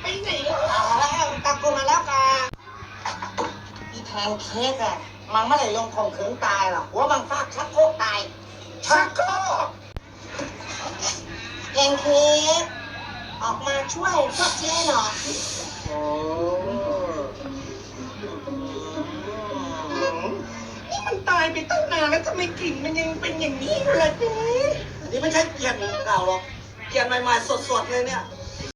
เป็นสีาแล้วตะกูมาแล้วกาอีแทงเค้กอะมันไม่ได้ลงข่มขืนตายหรอกหัวมันฟาดชักโครกตาย ชักโครกแทงเค้กออกมาช่วยพวกเจ๊หน่อยโอ้นี่มันตายไปตั้งนานแล้วทำไมกลิ่นมันยังเป็นอย่างนี้เยู่ล่เจ๊อันนี้ไม่ใช่เปลี่ยนเก่าหรอก เกียนใหม่ๆสดๆเลยเนี่ย